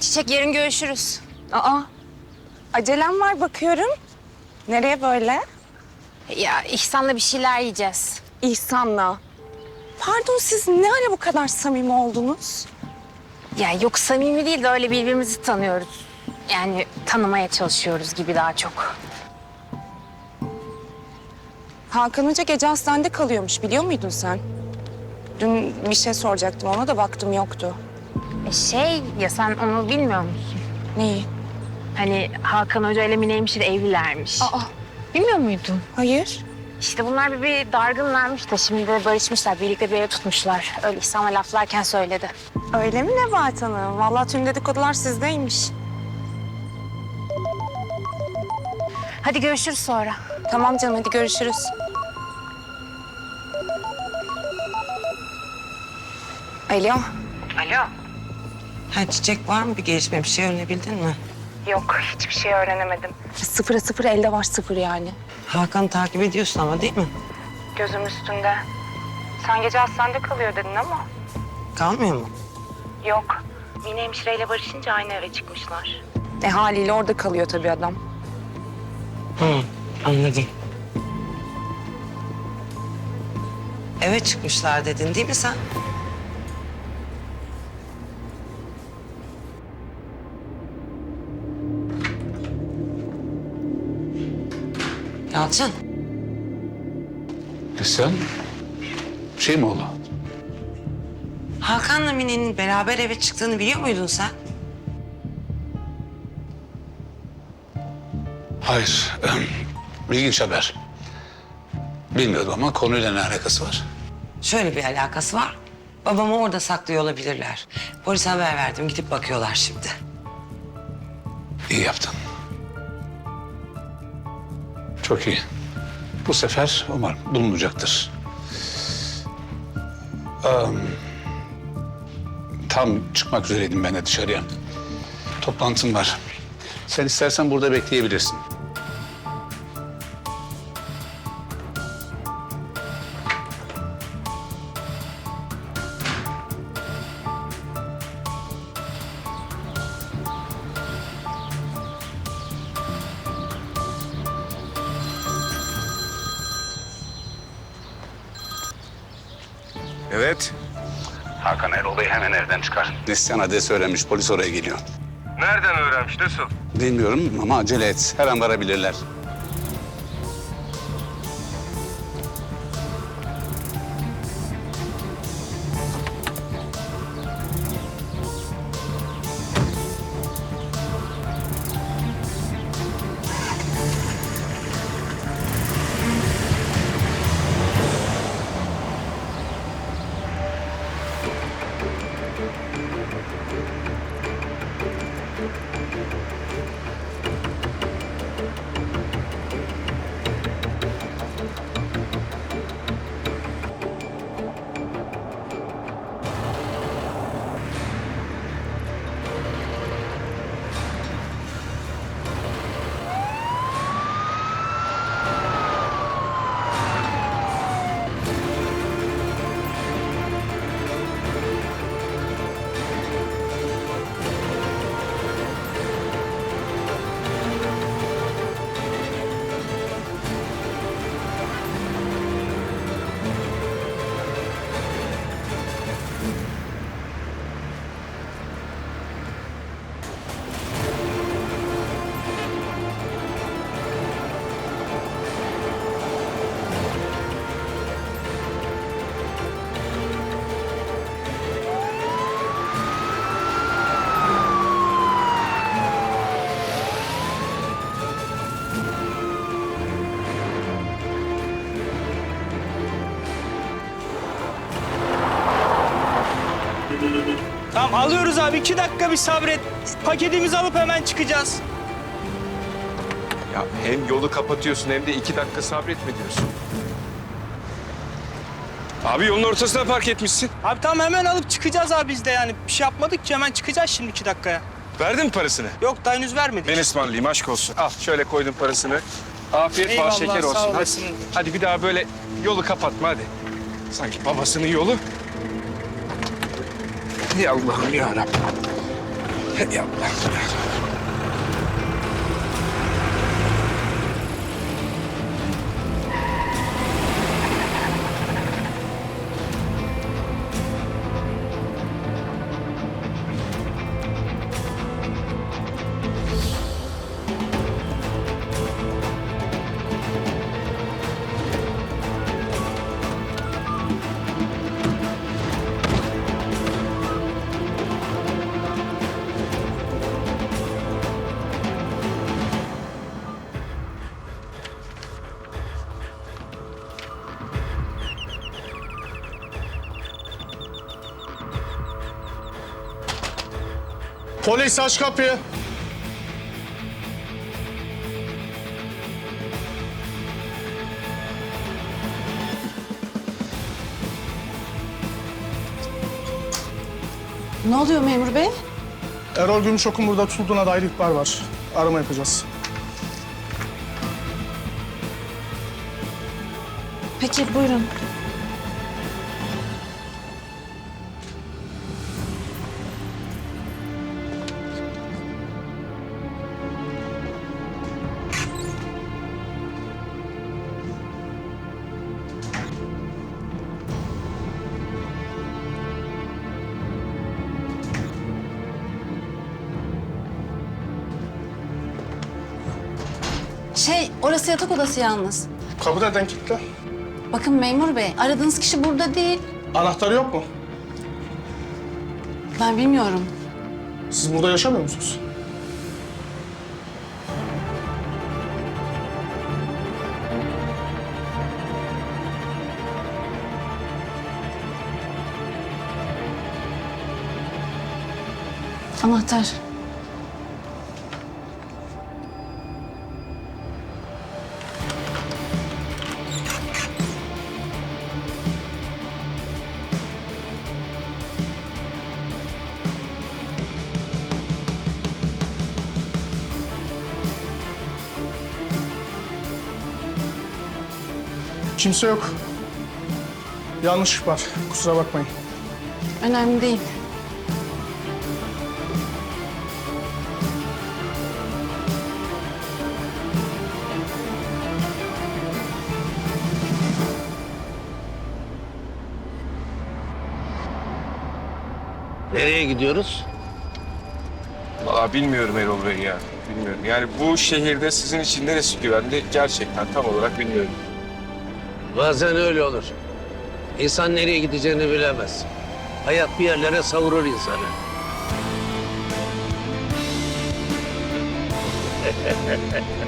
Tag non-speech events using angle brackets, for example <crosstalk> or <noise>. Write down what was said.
Çiçek yarın görüşürüz. Aa, acelem var bakıyorum. Nereye böyle? Ya İhsan'la bir şeyler yiyeceğiz. İhsan'la. Pardon siz ne ara bu kadar samimi oldunuz? Ya yok samimi değil de öyle birbirimizi tanıyoruz. Yani tanımaya çalışıyoruz gibi daha çok. Hakan Hoca gece hastanede kalıyormuş biliyor muydun sen? Dün bir şey soracaktım ona da baktım yoktu. E şey ya sen onu bilmiyor musun? Neyi? Hani Hakan Hoca ile Mine Hemşire evlilermiş. Aa, Bilmiyor muydun? hayır. İşte bunlar bir, bir dargınlarmış da şimdi de barışmışlar. Birlikte bir yere tutmuşlar. Öyle İhsan'la laflarken söyledi. Öyle mi Nebahat Hanım? Vallahi tüm dedikodular sizdeymiş. Hadi görüşürüz sonra. Tamam canım hadi görüşürüz. Alo. Alo. Ha çiçek var mı bir gelişme bir şey öğrenebildin mi? Yok hiçbir şey öğrenemedim. Sıfıra sıfır elde var sıfır yani. Hakan'ı takip ediyorsun ama değil mi? Gözüm üstünde. Sen gece hastanede kalıyor dedin ama. Kalmıyor mu? Yok. Mine hemşireyle barışınca aynı eve çıkmışlar. E haliyle orada kalıyor tabii adam. Hı anladım. Eve çıkmışlar dedin değil mi sen? Yalçın, E sen? Şey mi oldu? Hakan'la Mine'nin beraber eve çıktığını biliyor muydun sen? Hayır. İlginç haber. Bilmiyordum ama konuyla ne alakası var? Şöyle bir alakası var. Babamı orada saklıyor olabilirler. Polise haber verdim, gidip bakıyorlar şimdi. İyi yaptın. Çok iyi. Bu sefer umarım bulunacaktır. Am, tam çıkmak üzereydim ben de dışarıya. Toplantım var. Sen istersen burada bekleyebilirsin. Evet. Hakan Erol'u hemen evden çıkar. Neslihan adresi öğrenmiş. Polis oraya geliyor. Nereden öğrenmiş? Nasıl? Bilmiyorum ama acele et. Her an varabilirler. Tamam alıyoruz abi. iki dakika bir sabret. Paketimizi alıp hemen çıkacağız. Ya hem yolu kapatıyorsun hem de iki dakika sabretme diyorsun. Abi yolun ortasına park etmişsin. Abi tamam hemen alıp çıkacağız abi biz de yani. Bir şey yapmadık ki hemen çıkacağız şimdi iki dakikaya. Verdin mi parasını? Yok daha henüz vermedik. Ben ısmarlayayım aşk olsun. Al şöyle koydum parasını. Afiyet bal şeker olsun. Hadi, hadi bir daha böyle yolu kapatma hadi. Sanki babasının yolu. Ey Allah'ım ya Rabbim. Hey Allah. Polis aç kapıyı. Ne oluyor memur bey? Erol Gümüşok'un burada tutulduğuna dair ihbar var. Arama yapacağız. Peki buyurun. Şey, orası yatak odası yalnız. Kapı neden kilitli? Bakın memur bey, aradığınız kişi burada değil. Anahtarı yok mu? Ben bilmiyorum. Siz burada yaşamıyor musunuz? Anahtar. Kimse yok. Yanlış var. Kusura bakmayın. Önemli değil. Nereye gidiyoruz? Valla bilmiyorum Erol Bey ya. Bilmiyorum. Yani bu şehirde sizin için neresi güvenli gerçekten tam olarak bilmiyorum. Bazen öyle olur. İnsan nereye gideceğini bilemez. Hayat bir yerlere savurur insanı. <laughs>